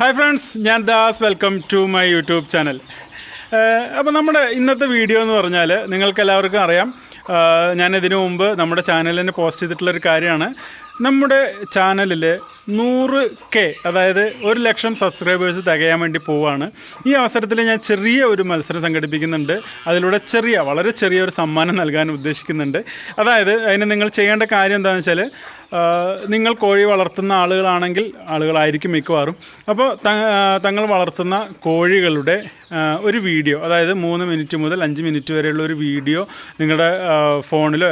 Hi friends ഞാൻ Das. Welcome to my YouTube channel അപ്പോൾ നമ്മുടെ ഇന്നത്തെ വീഡിയോ എന്ന് പറഞ്ഞാൽ നിങ്ങൾക്ക് എല്ലാവർക്കും അറിയാം ഞാൻ ഇതിനു മുമ്പ് നമ്മുടെ ചാനലിന് പോസ്റ്റ് ചെയ്തിട്ടുള്ളൊരു കാര്യമാണ്. നമ്മുടെ ചാനലിൽ നൂറ് കെ അതായത് ഒരു ലക്ഷം സബ്സ്ക്രൈബേഴ്സ് തികയാൻ വേണ്ടി പോവുകയാണ് ഈ അവസരത്തിൽ ഞാൻ ചെറിയ ഒരു മത്സരം സംഘടിപ്പിക്കുന്നുണ്ട്. അതിലൂടെ ചെറിയ വളരെ ചെറിയ ഒരു സമ്മാനം നൽകാൻ ഉദ്ദേശിക്കുന്നുണ്ട്. അതായത് അതിന് നിങ്ങൾ ചെയ്യേണ്ട കാര്യം എന്താണെന്ന് വെച്ചാൽ നിങ്ങൾ കോഴി വളർത്തുന്ന ആളുകളാണെങ്കിൽ ആളുകളായിരിക്കും മിക്കവാറും. അപ്പോൾ തങ്ങൾ വളർത്തുന്ന കോഴികളുടെ ഒരു വീഡിയോ അതായത് മൂന്ന് മിനിറ്റ് മുതൽ അഞ്ച് മിനിറ്റ് വരെയുള്ള ഒരു വീഡിയോ നിങ്ങളുടെ ഫോണിലോ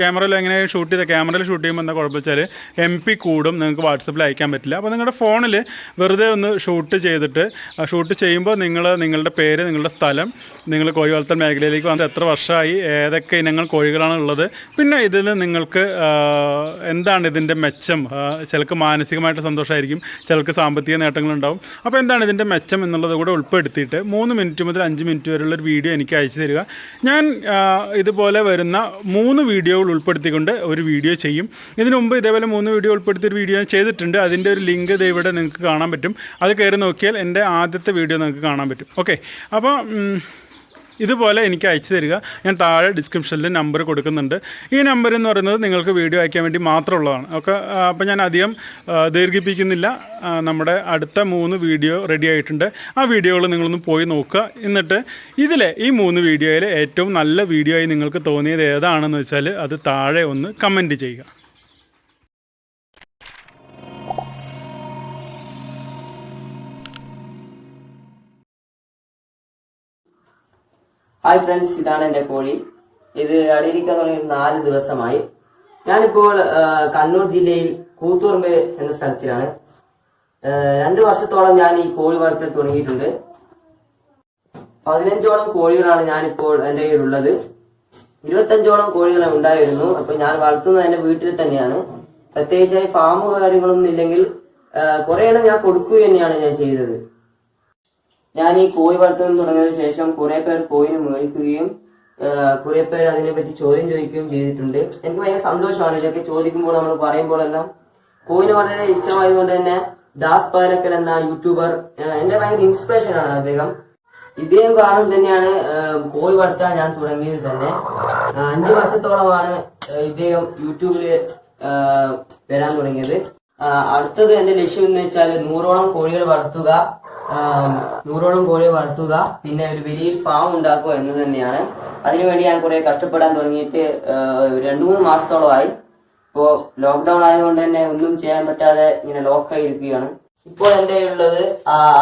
ക്യാമറയിലോ എങ്ങനെ ഷൂട്ട് ചെയ്ത ക്യാമറയിൽ ഷൂട്ട് ചെയ്യുമ്പോൾ എന്താ കുഴപ്പം വെച്ചാൽ എം പി കൂടും നിങ്ങൾക്ക് വാട്സപ്പിൽ അയക്കാൻ പറ്റില്ല. അപ്പോൾ നിങ്ങളുടെ ഫോണിൽ വെറുതെ ഒന്ന് ഷൂട്ട് ചെയ്തിട്ട് ഷൂട്ട് ചെയ്യുമ്പോൾ നിങ്ങൾ നിങ്ങളുടെ പേര് നിങ്ങളുടെ സ്ഥലം നിങ്ങൾ കോഴി വളർത്തൽ മേഖലയിലേക്ക് വന്നത് എത്ര വർഷമായി ഏതൊക്കെ ഇനങ്ങൾ കോഴികളാണ് ഉള്ളത് പിന്നെ ഇതിൽ നിങ്ങൾക്ക് എന്താണ് ഇതിന്റെ മെച്ചം? ചിലക്ക് മാനസികമായിട്ട് സന്തോഷമായിരിക്കും ചിലക്ക് സാമ്പത്തിക നേട്ടങ്ങളുണ്ടാവും. അപ്പോൾ എന്താണ് ഇതിന്റെ മെച്ചം എന്നുള്ളത് കൂടെ ഉൾപ്പെടുത്തിയിട്ട് മൂന്ന് മിനിറ്റ് മുതൽ അഞ്ച് മിനിറ്റ് വരെയുള്ള ഒരു വീഡിയോ എനിക്ക് അയച്ചു തരിക. ഞാൻ ഇതുപോലെ വരുന്ന മൂന്ന് വീഡിയോകൾ ഉൾപ്പെടുത്തിക്കൊണ്ട് ഒരു വീഡിയോ ചെയ്യും. ഇതിനു മുമ്പ് ഇതേപോലെ മൂന്ന് വീഡിയോ ഉൾപ്പെടുത്തിയ ഒരു വീഡിയോ ചെയ്തിട്ടുണ്ട്. അതിന്റെ ഒരു ലിങ്ക് ദേ ഇവിടെ നിങ്ങൾക്ക് കാണാൻ പറ്റും. അത് കയറി നോക്കിയാൽ എന്റെ ആദ്യത്തെ വീഡിയോ നിങ്ങൾക്ക് കാണാൻ പറ്റും. ഓക്കെ. അപ്പോൾ ഇതുപോലെ എനിക്ക് അയച്ചു തരിക. ഞാൻ താഴെ ഡിസ്ക്രിപ്ഷനിൽ നമ്പർ കൊടുക്കുന്നുണ്ട്. ഈ നമ്പർ എന്ന് പറയുന്നത് നിങ്ങൾക്ക് വീഡിയോ അയക്കാൻ വേണ്ടി മാത്രമുള്ളതാണ്. ഓക്കെ അപ്പോൾ ഞാൻ അധികം ദീർഘിപ്പിക്കുന്നില്ല. നമ്മുടെ അടുത്ത മൂന്ന് വീഡിയോ റെഡി ആയിട്ടുണ്ട്. ആ വീഡിയോകൾ നിങ്ങളൊന്ന് പോയി നോക്കുക. എന്നിട്ട് ഇതിലെ ഈ മൂന്ന് വീഡിയോയിൽ ഏറ്റവും നല്ല വീഡിയോ ആയി നിങ്ങൾക്ക് തോന്നിയത് ഏതാണെന്ന് വെച്ചാൽ അത് താഴെ ഒന്ന് കമന്റ് ചെയ്യുക. ഹായ് ഫ്രണ്ട്സ് ഇതാണ് എന്റെ കോഴി. ഇത് അടിയിരിക്കാൻ തുടങ്ങി നാല് ദിവസമായി. ഞാനിപ്പോൾ കണ്ണൂർ ജില്ലയിൽ കൂത്തുറമ്പ് എന്ന സ്ഥലത്തിലാണ്. രണ്ട് വർഷത്തോളം ഞാൻ ഈ കോഴി വളർത്തൽ തുടങ്ങിയിട്ടുണ്ട്. പതിനഞ്ചോളം കോഴികളാണ് ഞാനിപ്പോൾ എന്റെ കയ്യിലുള്ളത്. ഇരുപത്തഞ്ചോളം കോഴികൾ ഉണ്ടായിരുന്നു. അപ്പൊ ഞാൻ വളർത്തുന്നത് എന്റെ വീട്ടിൽ തന്നെയാണ്. പ്രത്യേകിച്ചായി ഫാമ് കാര്യങ്ങളൊന്നും ഇല്ലെങ്കിൽ കുറെ എണ്ണം ഞാൻ കൊടുക്കുക തന്നെയാണ് ഞാൻ ചെയ്തത്. ഞാൻ ഈ കോഴി വളർത്തുന്നത് തുടങ്ങിയതിനു ശേഷം കുറെ പേർ കോഴിനെ മേടിക്കുകയും കുറെ പേർ അതിനെപ്പറ്റി ചോദ്യം ചോദിക്കുകയും ചെയ്തിട്ടുണ്ട്. എനിക്ക് ഭയങ്കര സന്തോഷമാണ് ഇതൊക്കെ ചോദിക്കുമ്പോൾ നമ്മൾ പറയുമ്പോഴെല്ലാം. കോഴിനെ വളരെ ഇഷ്ടമായതുകൊണ്ട് തന്നെ ദാസ് പാലക്കൽ എന്ന യൂട്യൂബർ എന്റെ ഭയങ്കര ഇൻസ്പിറേഷൻ ആണ് അദ്ദേഹം. ഇദ്ദേഹം കാരണം തന്നെയാണ് കോഴി വളർത്താൻ ഞാൻ തുടങ്ങിയത് തന്നെ. അഞ്ചു വർഷത്തോളമാണ് ഇദ്ദേഹം യൂട്യൂബിൽ വരാൻ തുടങ്ങിയത്. അടുത്തത് എന്റെ ലക്ഷ്യം എന്ന് വെച്ചാൽ നൂറോളം കോഴികൾ വളർത്തുക. നൂറോളം കോഴി വളർത്തുക പിന്നെ ഒരു വലിയ ഫാം ഉണ്ടാക്കുക എന്ന് തന്നെയാണ്. അതിനുവേണ്ടി ഞാൻ കുറെ കഷ്ടപ്പെടാൻ തുടങ്ങിയിട്ട് രണ്ടു മൂന്ന് മാസത്തോളമായി. ഇപ്പോ ലോക്ക്ഡൗൺ ആയതുകൊണ്ട് തന്നെ ഒന്നും ചെയ്യാൻ പറ്റാതെ ഇങ്ങനെ ലോക്കായി ഇരിക്കുകയാണ്. ഇപ്പോൾ എന്റെ ഉള്ളത്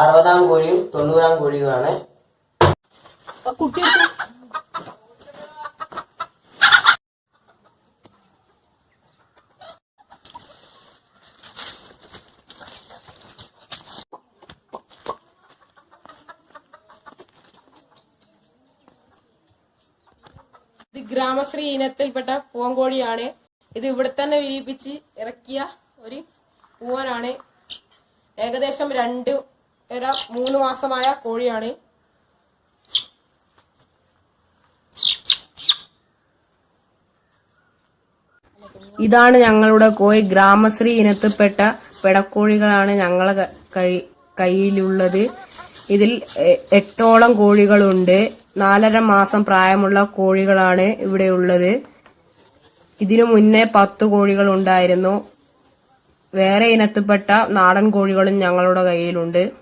അറുപതാം കോഴിയും തൊണ്ണൂറാം കോഴിയുമാണ്. ഇത് ഗ്രാമശ്രീ ഇനത്തിൽപ്പെട്ട പൂവൻകോഴിയാണ്. ഇത് ഇവിടെ തന്നെ വിരിയിപ്പിച്ച് ഇറക്കിയ ഒരു പൂവനാണ്. ഏകദേശം രണ്ട് ഇര മൂന്ന് മാസമായ കോഴിയാണ്. ഇതാണ് ഞങ്ങളുടെ കോഴി. ഗ്രാമശ്രീ ഇനത്തിൽപ്പെട്ട പെടക്കോഴികളാണ് ഞങ്ങളെ കയ്യിലുള്ളത്. ഇതിൽ എട്ടോളം കോഴികളുണ്ട്. നാലര മാസം പ്രായമുള്ള കോഴികളാണ് ഇവിടെ ഉള്ളത്. ഇതിനു മുന്നേ പത്ത് കോഴികൾ ഉണ്ടായിരുന്നു. വേറെ ഇനത്തിൽപ്പെട്ട നാടൻ കോഴികളും ഞങ്ങളുടെ കയ്യിലുണ്ട്.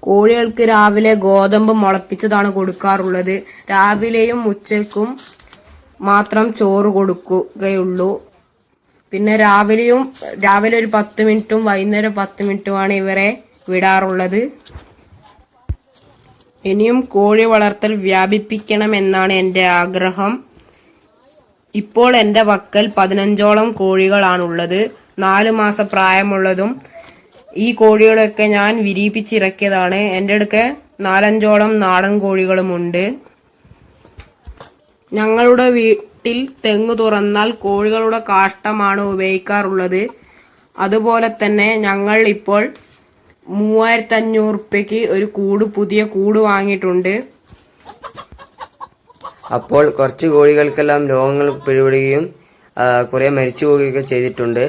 കോഴികൾക്ക് രാവിലെ ഗോതമ്പ് മുളപ്പിച്ചതാണ് കൊടുക്കാറുള്ളത്. രാവിലെയും ഉച്ചയ്ക്കും മാത്രം ചോറ് കൊടുക്കുകയുള്ളൂ. പിന്നെ രാവിലെയും രാവിലെ ഒരു പത്ത് മിനിറ്റും വൈകുന്നേരം പത്ത് മിനിറ്റുമാണ് ഇവരെ വിടാറുള്ളത്. ഇനിയും കോഴി വളർത്തൽ വ്യാപിപ്പിക്കണമെന്നാണ് എന്റെ ആഗ്രഹം. ഇപ്പോൾ എന്റെ വക്കൽ പതിനഞ്ചോളം കോഴികളാണുള്ളത്. നാല് മാസ പ്രായമുള്ളതും ഈ കോഴികളൊക്കെ ഞാൻ വിരിയിപ്പിച്ചിറക്കിയതാണ്. എന്റെ അടുക്കെ നാലഞ്ചോളം നാടൻ കോഴികളുമുണ്ട്. ഞങ്ങളുടെ വീട്ടിൽ തെങ്ങ് തുറന്നാൽ കോഴികളുടെ കാഷ്ടമാണ് ഉപയോഗിക്കാറുള്ളത്. അതുപോലെ തന്നെ ഞങ്ങൾ ഇപ്പോൾ മൂവായിരത്തി അഞ്ഞൂറ് റുപ്യക്ക് ഒരു കൂട് പുതിയ കൂട് വാങ്ങിയിട്ടുണ്ട്. അപ്പോൾ കുറച്ച് കോഴികൾക്കെല്ലാം രോഗങ്ങൾ പിടിപെടുകയും കുറെ മരിച്ചു പോവുകയൊക്കെ ചെയ്തിട്ടുണ്ട്.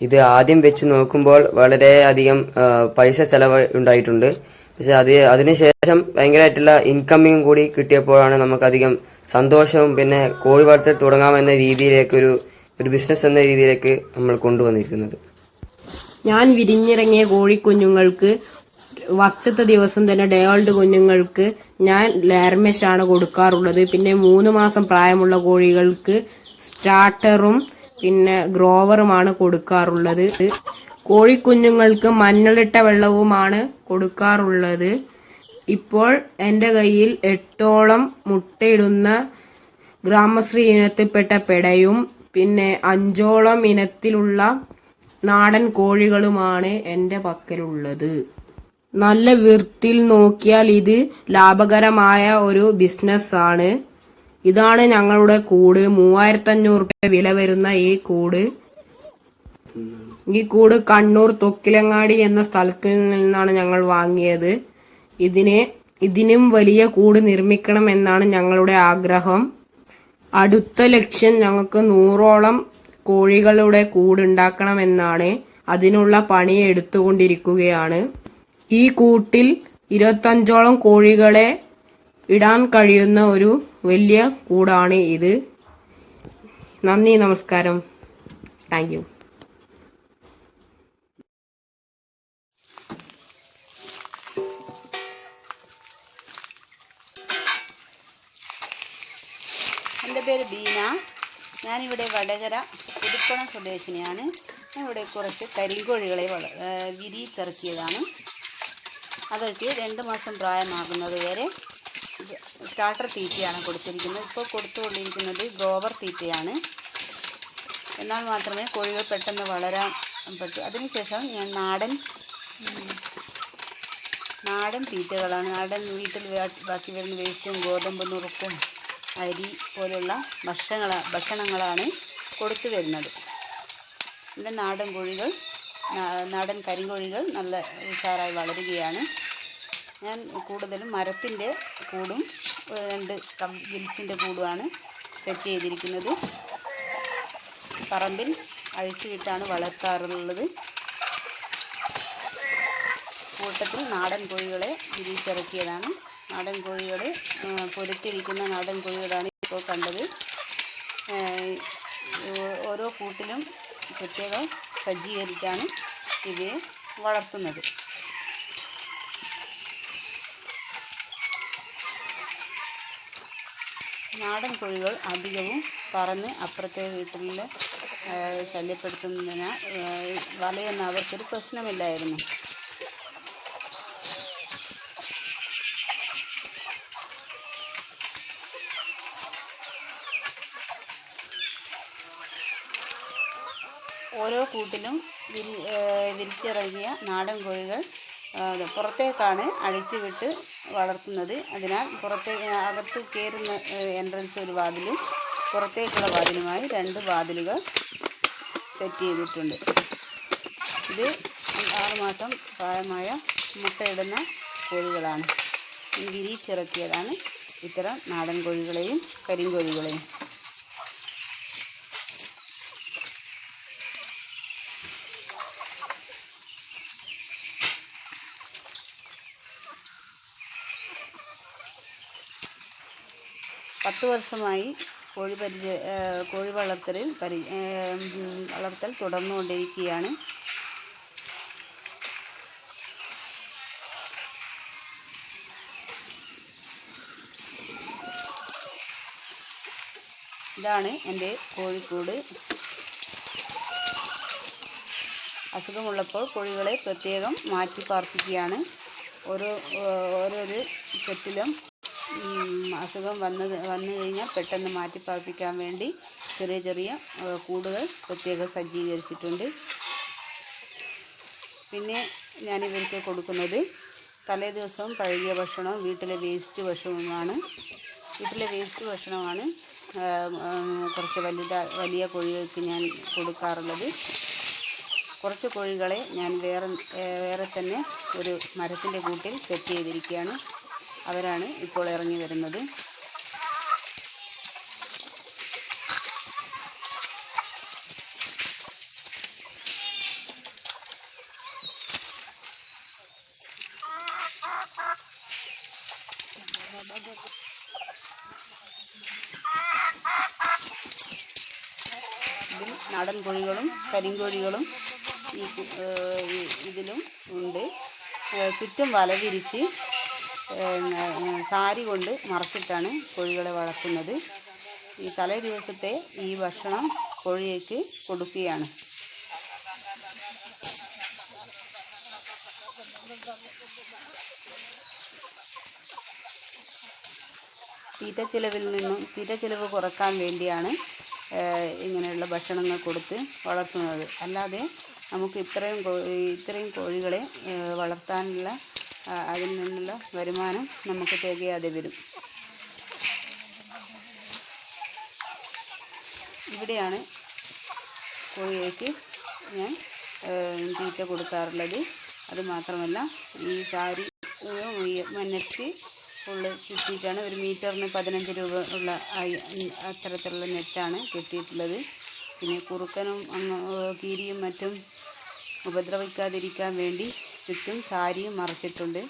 ഇത് ആദ്യം വെച്ച് നോക്കുമ്പോൾ വളരെ അധികം പൈസ ചെലവ് ഉണ്ടായിട്ടുണ്ട്. പക്ഷെ അത് അതിനുശേഷം ഭയങ്കരമായിട്ടുള്ള ഇൻകമ്മിങ് കൂടി കിട്ടിയപ്പോഴാണ് നമുക്കധികം സന്തോഷവും പിന്നെ കോഴി വളർത്തൽ തുടങ്ങാമെന്ന രീതിയിലേക്ക് ഒരു ഒരു ബിസിനസ് എന്ന രീതിയിലേക്ക് നമ്മൾ കൊണ്ടുവന്നിരിക്കുന്നത്. ഞാൻ വിരിഞ്ഞിറങ്ങിയ കോഴിക്കുഞ്ഞുങ്ങൾക്ക് വർഷത്തെ ദിവസം തന്നെ ഡേ ഓൾഡ് കുഞ്ഞുങ്ങൾക്ക് ഞാൻ ലാർമെഷാണ് കൊടുക്കാറുള്ളത്. പിന്നെ മൂന്ന് മാസം പ്രായമുള്ള കോഴികൾക്ക് സ്റ്റാർട്ടറും പിന്നെ ഗ്രോവറുമാണ് കൊടുക്കാറുള്ളത്. കോഴിക്കുഞ്ഞുങ്ങൾക്ക് മഞ്ഞളിട്ട വെള്ളവുമാണ് കൊടുക്കാറുള്ളത്. ഇപ്പോൾ എന്റെ കയ്യിൽ എട്ടോളം മുട്ടയിടുന്ന ഗ്രാമശ്രീ ഇനത്തിൽപ്പെട്ട പെടയും പിന്നെ അഞ്ചോളം ഇനത്തിലുള്ള നാടൻ കോഴികളുമാണ് എന്റെ പക്കലുള്ളത്. നല്ല വൃത്തിൽ നോക്കിയാൽ ഇത് ലാഭകരമായ ഒരു ബിസിനസ് ആണ്. ഇതാണ് ഞങ്ങളുടെ കൂട്. മൂവായിരത്തി അഞ്ഞൂറ് രൂപ വില വരുന്ന ഈ കൂട്. ഈ കൂട് കണ്ണൂർ തൊക്കിലങ്ങാടി എന്ന സ്ഥലത്തിൽ നിന്നാണ് ഞങ്ങൾ വാങ്ങിയത്. ഇതിനെ ഇതിനും വലിയ കൂട് നിർമ്മിക്കണം എന്നാണ് ഞങ്ങളുടെ ആഗ്രഹം. അടുത്ത ലക്ഷ്യം ഞങ്ങൾക്ക് നൂറോളം കോഴികളുടെ കൂടുണ്ടാക്കണമെന്നാണ് അതിനുള്ള പണി എടുത്തുകൊണ്ടിരിക്കുകയാണ്. ഈ കൂട്ടിൽ ഇരുപത്തഞ്ചോളം കോഴികളെ ഇടാൻ കഴിയുന്ന ഒരു വലിയ കൂടാണ് ഇത്. നന്ദി നമസ്കാരം. താങ്ക് യു എന്റെ പേര് ബീന. ഞാനിവിടെ വടകര പുതുപ്പണം സ്വദേശിനിയാണ്. ഇവിടെ കുറച്ച് കരിങ്കോഴികളെ വള വിരി വിരിയിച്ചിറക്കിയതാണ്. അവർക്ക് രണ്ട് മാസം പ്രായമാകുന്നത് വരെ സ്റ്റാർട്ടർ തീറ്റയാണ് കൊടുത്തിരിക്കുന്നത്. ഇപ്പോൾ കൊടുത്തുകൊണ്ടിരിക്കുന്നത് ഗോവർ തീറ്റയാണ്. എന്നാൽ മാത്രമേ കോഴികൾ പെട്ടെന്ന് വളരാൻ പറ്റൂ. അതിനുശേഷം ഞാൻ നാടൻ നാടൻ തീറ്റകളാണ്. നാടൻ വീട്ടിൽ ബാക്കി വരുന്ന വേസ്റ്റും ഗോതമ്പ് നുറുക്കും അരി പോലുള്ള ഭക്ഷണ ഭക്ഷണങ്ങളാണ് കൊടുത്തു വരുന്നത്. എന്റെ നാടൻ കോഴികൾ നാടൻ കരിങ്കോഴികൾ നല്ല ഉഷാറായി വളരുകയാണ്. ഞാൻ കൂടുതലും മരത്തിന്റെ കൂടും രണ്ട് കം ഗിൽസിന്റെ കൂടുമാണ് സെറ്റ് ചെയ്തിരിക്കുന്നത്. പറമ്പിൽ അഴിച്ചുവിട്ടാണ് വളർത്താറുള്ളത്. കൂട്ടത്തിൽ നാടൻ കോഴികളെ വിരിച്ചിറക്കിയതാണ് നാടൻ കോഴികൾ പൊരുത്തിരിക്കുന്ന നാടൻ കോഴികളാണ് ഇപ്പോൾ കണ്ടത്. ഓരോ കൂട്ടിലും പ്രത്യേകം സജ്ജീകരിച്ചാണ് ഇവയെ വളർത്തുന്നത്. നാടൻ കോഴികൾ അധികവും പറന്ന് അപ്പുറത്തെ വീട്ടിൽ ശല്യപ്പെടുത്തുന്നതിനാൽ ഏഹ് വലയൊന്നും അവർക്കൊരു പ്രശ്നമില്ലായിരുന്നു ഓരോ കൂട്ടിലും വിരിച്ചിറങ്ങിയ നാടൻ കോഴികൾ പുറത്തേക്കാണ് അഴിച്ചു വിട്ട് വളർത്തുന്നത്. അതിനാൽ പുറത്തേ അകത്ത് കയറുന്ന എൻട്രൻസ് ഒരു വാതിലും പുറത്തേക്കുള്ള വാതിലുമായി രണ്ട് വാതിലുകൾ സെറ്റ് ചെയ്തിട്ടുണ്ട്. ഇത് ആറുമാസം പ്രായമായ മുട്ടയിടുന്ന കോഴികളാണ്. ഈ വിരിച്ചിറക്കിയതാണ് ഇത്തരം നാടൻ കോഴികളെയും കരിങ്കോഴികളെയും. പത്ത് വർഷമായി കോഴി പരിചയ കോഴി വളർത്തലിൽ പരി വളർത്തൽ തുടർന്നുകൊണ്ടിരിക്കുകയാണ്. ഇതാണ് എന്റെ കോഴിക്കൂട്. അസുഖമുള്ളപ്പോൾ കോഴികളെ പ്രത്യേകം മാറ്റി പാർപ്പിക്കുകയാണ്. ഓരോ ഓരോരു സെറ്റിലും അസുഖം വന്നത് വന്നു കഴിഞ്ഞാൽ പെട്ടെന്ന് മാറ്റി പാർപ്പിക്കാൻ വേണ്ടി ചെറിയ ചെറിയ കൂടുകൾ പ്രത്യേകം സജ്ജീകരിച്ചിട്ടുണ്ട്. പിന്നെ ഞാൻ ഇവർക്ക് കൊടുക്കുന്നത് തലേ ദിവസം കഴുകിയ ഭക്ഷണവും വീട്ടിലെ വേസ്റ്റ് ഭക്ഷണവുമാണ്. വീട്ടിലെ വേസ്റ്റ് ഭക്ഷണമാണ് കുറച്ച് വലുത വലിയ കോഴികൾക്ക് ഞാൻ കൊടുക്കാറുള്ളത്. കുറച്ച് കോഴികളെ ഞാൻ വേറെ വേറെ തന്നെ ഒരു മരത്തിന്റെ കൂട്ടിൽ സെറ്റ് ചെയ്തിരിക്കുകയാണ്. അവരാണ് ഇപ്പോൾ ഇറങ്ങി വരുന്നത്. ഇതിൽ നാടൻ കോഴികളും കരിങ്കോഴികളും ഈ ഇതിലും ഉണ്ട്. ചുറ്റും വലവിരിച്ച് സാരി കൊണ്ട് മറച്ചിട്ടാണ് കോഴികളെ വളർത്തുന്നത്. ഈ തലേ ദിവസത്തെ ഈ ഭക്ഷണം കോഴിയേക്ക് കൊടുക്കുകയാണ്. തീറ്റ ചിലവിൽ നിന്നും തീറ്റ ചിലവ് കുറയ്ക്കാൻ വേണ്ടിയാണ് ഇങ്ങനെയുള്ള ഭക്ഷണങ്ങൾ കൊടുത്ത് വളർത്തുന്നത്. അല്ലാതെ നമുക്ക് ഇത്രയും ഇത്രയും കോഴികളെ വളർത്താനുള്ള അതിൽ നിന്നുള്ള വരുമാനം നമുക്ക് തികയാതെ വരും. ഇവിടെയാണ് കോഴിയേക്ക് ഞാൻ തീറ്റ കൊടുക്കാറുള്ളത്. അത് മാത്രമല്ല ഈ സാരി നെറ്റ് ഫുള്ള് ചുറ്റിയിട്ടാണ് ഒരു മീറ്ററിന് പതിനഞ്ച് രൂപ ഉള്ള അത്തരത്തിലുള്ള നെറ്റാണ് കെട്ടിയിട്ടുള്ളത്. പിന്നെ കുറുക്കനും കീരിയും മറ്റും ഉപദ്രവിക്കാതിരിക്കാൻ വേണ്ടി ചുറ്റും സാരിയും മറച്ചിട്ടുണ്ട്.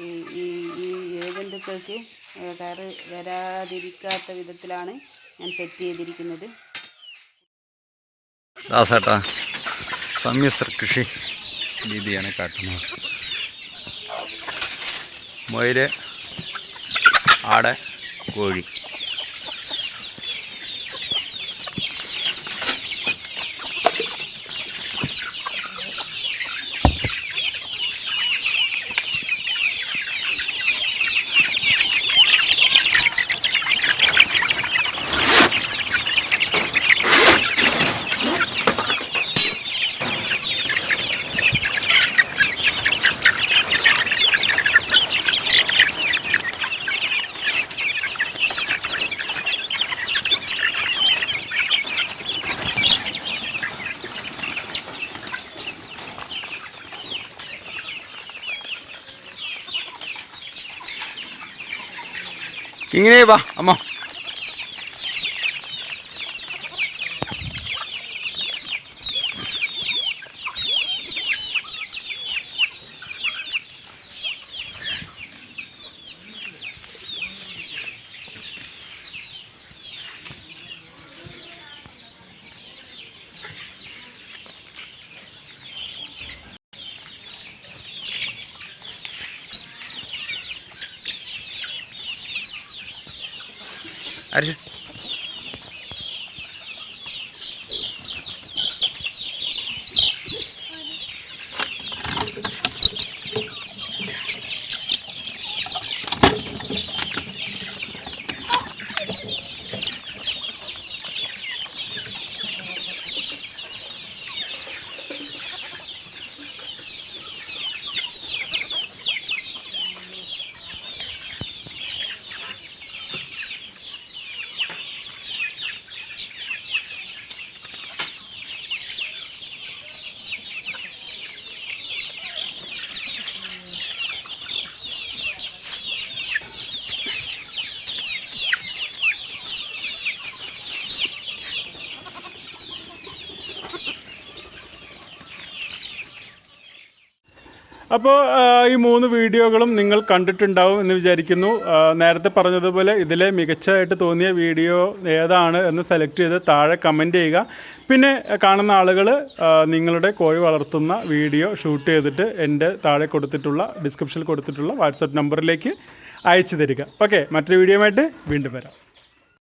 ഈ ഈ ഏഹ്, കയറ് വരാതിരിക്കാത്ത വിധത്തിലാണ് ഞാൻ സെറ്റ് ചെയ്തിരിക്കുന്നത്. ദാസേട്ടാ സമ്മിശ്ര കൃഷി രീതിയാണ് കാട്ടുന്നത്. മൊയിൽ ആട് കോഴി. ഇങ്ങനെ വാ അമ്മ. അരിശ അപ്പോൾ ഈ മൂന്ന് വീഡിയോകളും നിങ്ങൾ കണ്ടിട്ടുണ്ടാവും എന്ന് വിചാരിക്കുന്നു. നേരത്തെ പറഞ്ഞതുപോലെ ഇതിലെ മികച്ചതായിട്ട് തോന്നിയ വീഡിയോ ഏതാണ് എന്ന് സെലക്ട് ചെയ്ത് താഴെ കമന്റ് ചെയ്യുക. പിന്നെ കാണുന്ന ആളുകൾ നിങ്ങളുടെ കോഴി വളർത്തുന്ന വീഡിയോ ഷൂട്ട് ചെയ്തിട്ട് എന്റെ താഴെ കൊടുത്തിട്ടുള്ള ഡിസ്ക്രിപ്ഷനിൽ കൊടുത്തിട്ടുള്ള വാട്സപ്പ് നമ്പറിലേക്ക് അയച്ചു തരിക. ഓക്കെ മറ്റൊരു വീഡിയോ ആയിട്ട് വീണ്ടും വരാം.